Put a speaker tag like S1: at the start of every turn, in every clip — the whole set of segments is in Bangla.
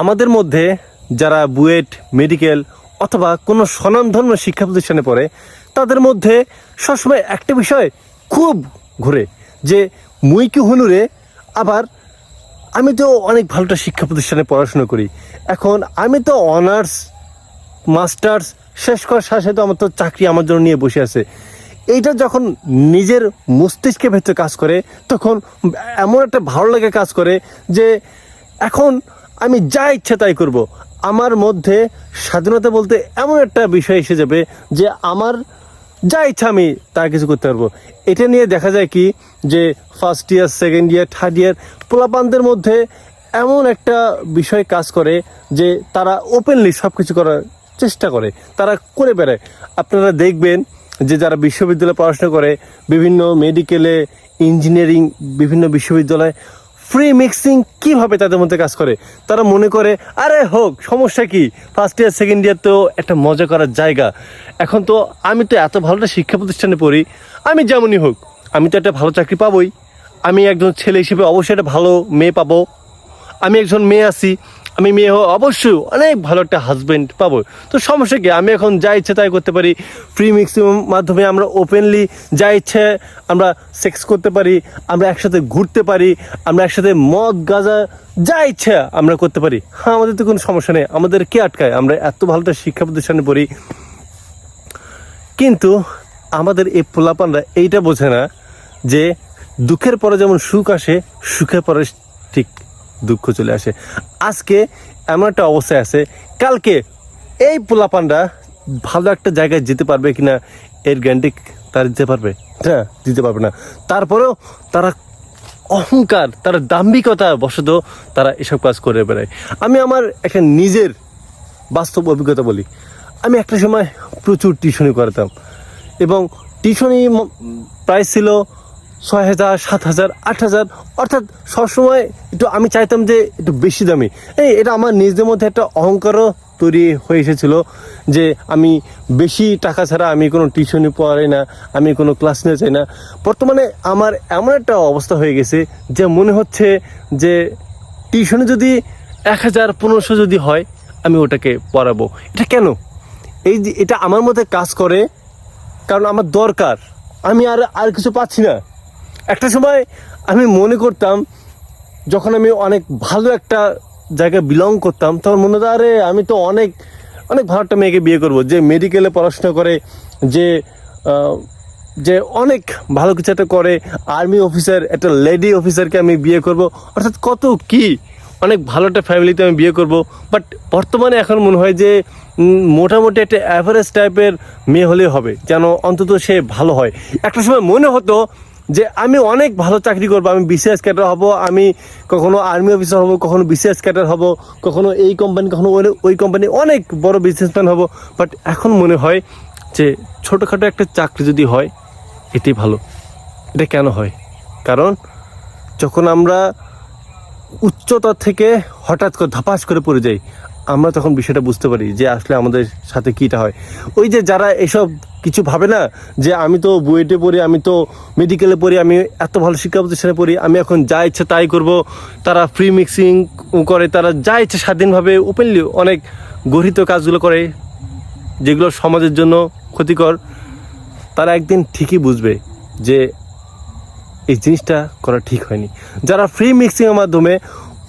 S1: আমাদের মধ্যে যারা বুয়েট, মেডিকেল অথবা কোনো স্বনামধন্য শিক্ষা প্রতিষ্ঠানে পড়ে, তাদের মধ্যে সবসময় একটা বিষয় খুব ঘুরে যে মুই কি হনুরে আবার আমি তো অনেক ভালোটা শিক্ষা প্রতিষ্ঠানে পড়াশোনা করি। এখন আমি তো অনার্স, মাস্টার্স শেষ করার সাথে সাথে আমার তো চাকরি আমার জন্য নিয়ে বসে আছে। এইটা যখন নিজের মস্তিষ্কের ভেতরে কাজ করে, তখন এমন একটা ভালো লাগে কাজ করে যে এখন আমি যা ইচ্ছা তাই করব। আমার মধ্যে স্বাধীনতা বলতে এমন একটা বিষয় এসে যাবে যে আমার যা ইচ্ছা আমি তা কিছু করতে পারব। এটা নিয়ে দেখা যায় কি যে first year second year third year পোলাপানদের মধ্যে এমন একটা বিষয় কাজ করে যে তারা ওপেনলি সব কিছু করার চেষ্টা করে, তারা করে বেড়ায়। আপনারা দেখবেন যে যারা বিশ্ববিদ্যালয়ে পড়াশোনা করে বিভিন্ন মেডিকেলে ইঞ্জিনিয়ারিং বিভিন্ন বিশ্ববিদ্যালয়ে ফ্রি মিক্সিং কীভাবে তাদের মধ্যে কাজ করে? তারা মনে করে, আরে হোক, সমস্যা কি? ফার্স্ট ইয়ার সেকেন্ড ইয়ার তো একটা মজা করার জায়গা। এখন তো আমি তো এত ভালো একটা শিক্ষা প্রতিষ্ঠানে পড়ি, আমি যেমনই হোক, আমি তো একটা ভালো চাকরি পাবোই। আমি একজন ছেলে হিসেবে অবশ্যই একটা ভালো মেয়ে পাবো। আমি একজন মেয়ে আছি আমি মেয়ে অবশ্যই অনেক ভালো একটা হাজবেন্ড পাবো। তো সমস্যা কি? আমি এখন যা ইচ্ছে তাই করতে পারি। ফ্রি মিক্সিং মাধ্যমে আমরা ওপেনলি যা ইচ্ছে আমরা সেক্স করতে পারি, আমরা একসাথে ঘুরতে পারি, আমরা একসাথে মদ, গাজা যা ইচ্ছা আমরা করতে পারি। হ্যাঁ আমাদের তো কোনো সমস্যা নেই। আমাদের কে আটকায়? আমরা এত ভালো একটা শিক্ষা প্রতিষ্ঠানে পড়ি। কিন্তু আমাদের এই পোলাপানরা এইটা বোঝে না যে দুঃখের পরে যেমন সুখ আসে, সুখের পরে ঠিক দুঃখ চলে আসে। আজকে এমন একটা অবস্থায় আছে, কালকে এই পোলাপানরা ভালো একটা জায়গায় যেতে পারবে কিনা এর গ্যারান্টি তারা দিতে পারবে? না দিতে পারবে না। তারপরেও তারা অহংকার, তারা দাম্ভিকতা বশত তারা এসব কাজ করে বেড়ায়। আমি আমার একটা নিজের বাস্তব অভিজ্ঞতা বলি। আমি একটা সময় প্রচুর টিউশনি করাতাম এবং টিউশনি প্রাইস ছিল ছয় হাজার, সাত হাজার, আট হাজার। অর্থাৎ সবসময় একটু আমি চাইতাম যে একটু বেশি দামি। এই, এটা আমার নিজেদের মধ্যে একটা অহংকারও তৈরি হয়ে এসেছিল যে আমি বেশি টাকা ছাড়া আমি কোনো টিউশনি পড়াই না, আমি কোনো ক্লাস নিতে চাই না। বর্তমানে আমার এমন একটা অবস্থা হয়ে গেছে যে মনে হচ্ছে যে টিউশনে যদি এক হাজার, পনেরোশো যদি হয়, আমি ওটাকে পড়াবো। এটা কেন? এই এটা আমার মধ্যে কাজ করে, কারণ আমার দরকার। আমি আর আর কিছু পাচ্ছি না। একটা সময় আমি মনে করতাম, যখন আমি অনেক ভালো একটা জায়গায় বিলং করতাম, তখন মনে হতো, আরে, আমি তো অনেক অনেক ভালো একটা মেয়েকে বিয়ে করব, যে মেডিকেলে পড়াশোনা করে, যে যে অনেক ভালো কিছু একটা করে আর্মি অফিসার একটা লেডি অফিসারকে আমি বিয়ে করব। অর্থাৎ কত কি? অনেক ভালো একটা ফ্যামিলিতে আমি বিয়ে করব। বাট বর্তমানে এখন মনে হয় যে মোটামুটি একটা অ্যাভারেজ টাইপের মেয়ে হলেই হবে, যেন অন্তত সে ভালো হয়। একটা সময় মনে হতো যে আমি অনেক ভালো চাকরি করব, আমি বিসিএস ক্যাডার হব, আমি কখনো আর্মি অফিসার হব, কখনো বিসিএস ক্যাডার হব, কখনো এই কোম্পানি কখনো ওই- ওই কোম্পানি অনেক বড় বিজনেসম্যান হব। বাট এখন মনে হয় যে ছোটোখাটো একটা চাকরি যদি হয়, এটি ভালো। এটা কেন হয়? কারণ যখন আমরা উচ্চতা থেকে হঠাৎ করে ধাপাস করে পড়ে যাই, আমরা তখন বিষয়টা বুঝতে পারি যে আসলে আমাদের সাথে কীটা হয়। ওই যে যারা এসব কিছু ভাবে না যে আমি তো বুয়েটে পড়ি, আমি তো মেডিকেলে পড়ি, আমি এত ভালো শিক্ষা প্রতিষ্ঠানে পড়ি, আমি এখন যা ইচ্ছা তাই করব। তারা ফ্রি মিক্সিং করে, তারা যা ইচ্ছে স্বাধীনভাবে ওপেনলি অনেক গঠিত কাজগুলো করে, যেগুলো সমাজের জন্য ক্ষতিকর। তারা একদিন ঠিকই বুঝবে যে এই জিনিসটা করা ঠিক হয়নি। যারা ফ্রি মিক্সিংয়ের মাধ্যমে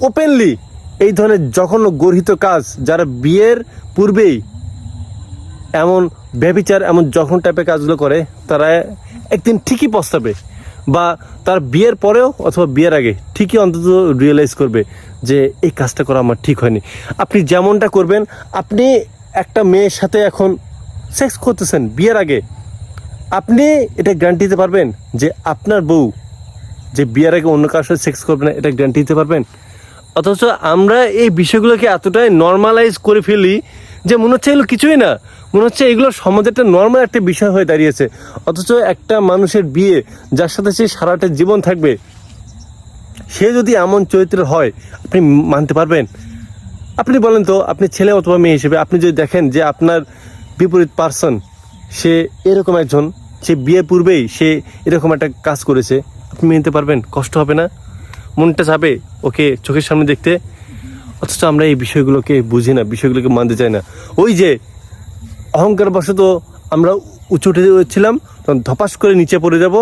S1: ওপেনলি এই ধরনের জঘন্য গর্হিত কাজ, যারা বিয়ের পূর্বেই এমন ব্যবিচার এমন যখন টাইপের কাজগুলো করে, তারা একদিন ঠিকই পস্তাবে বা তার বিয়ের পরেও অথবা বিয়ের আগে ঠিকই অন্তত রিয়েলাইজ করবে যে এই কাজটা করা আমার ঠিক হয়নি। আপনি যেমনটা করবেন, আপনি একটা মেয়ের সাথে এখন সেক্স করতেছেন বিয়ের আগে, আপনি এটা গ্যারান্টি দিতে পারবেন যে আপনার বউ যে বিয়ের আগে অন্য কারোর সাথে সেক্স করবে না, এটা গ্যারান্টি দিতে পারবেন? অথচ আমরা এই বিষয়গুলোকে এতটাই নর্মালাইজ করে ফেলি যে মনে হচ্ছে এগুলো কিছুই না, মনে হচ্ছে এগুলো সমাজে একটা নর্মাল একটা বিষয় হয়ে দাঁড়িয়েছে। অথচ একটা মানুষের বিয়ে, যার সাথে সে সারাটা জীবন থাকবে, সে যদি এমন চরিত্রের হয়, আপনি মানতে পারবেন? আপনি বলেন তো, আপনি ছেলে অথবা মেয়ে হিসেবে, আপনি যদি দেখেন যে আপনার বিপরীত পার্সন সে এরকম একজন, সে বিয়ের পূর্বেই সে এরকম একটা কাজ করেছে, আপনি মেনে নিতে পারবেন? কষ্ট হবে না? মনটা যাবে ওকে চোখের সামনে দেখতে অথচ আমরা এই বিষয়গুলোকে বুঝি না, বিষয়গুলোকে মানতে চাই না। ওই যে অহংকার বশত আমরা উঁচু উঠে ছিলাম তখন ধপাস করে নিচে পড়ে যাব,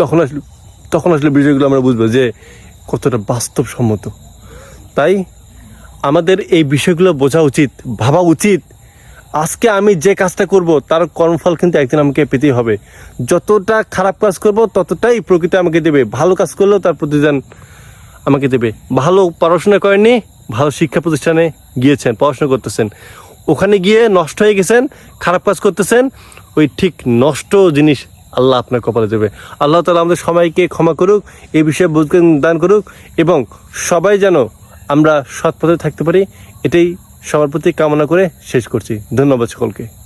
S1: তখন আসলে তখন আসলে বিষয়গুলো আমরা বুঝব যে কতটা বাস্তবসম্মত। তাই আমাদের এই বিষয়গুলো বোঝা উচিত, ভাবা উচিত। আজকে আমি যে কাজটা করব, তার কর্মফল কিন্তু একদিন আমাকে পেতেই হবে। যতটা খারাপ কাজ করব, ততটাই প্রকৃতি আমাকে দেবে। ভালো কাজ করলেও তার প্রতিদান আমাকে দেবে। ভালো পড়াশোনা করেননি ভালো শিক্ষা প্রতিষ্ঠানে গিয়েছেন, পড়াশোনা করতেছেন। ওখানে গিয়ে নষ্ট হয়ে গেছেন, খারাপ কাজ করতেছেন, ওই ঠিক নষ্ট জিনিস আল্লাহ আপনার কপালে দেবে। আল্লাহ তালা আমাদের সবাইকে ক্ষমা করুক, এই বিষয়ে বুঝজ্ঞান দান করুক এবং সবাই যেন আমরা সৎপথে থাকতে পারি, এটাই সবার প্রতি কামনা করে শেষ করছি। ধন্যবাদ সকলকে।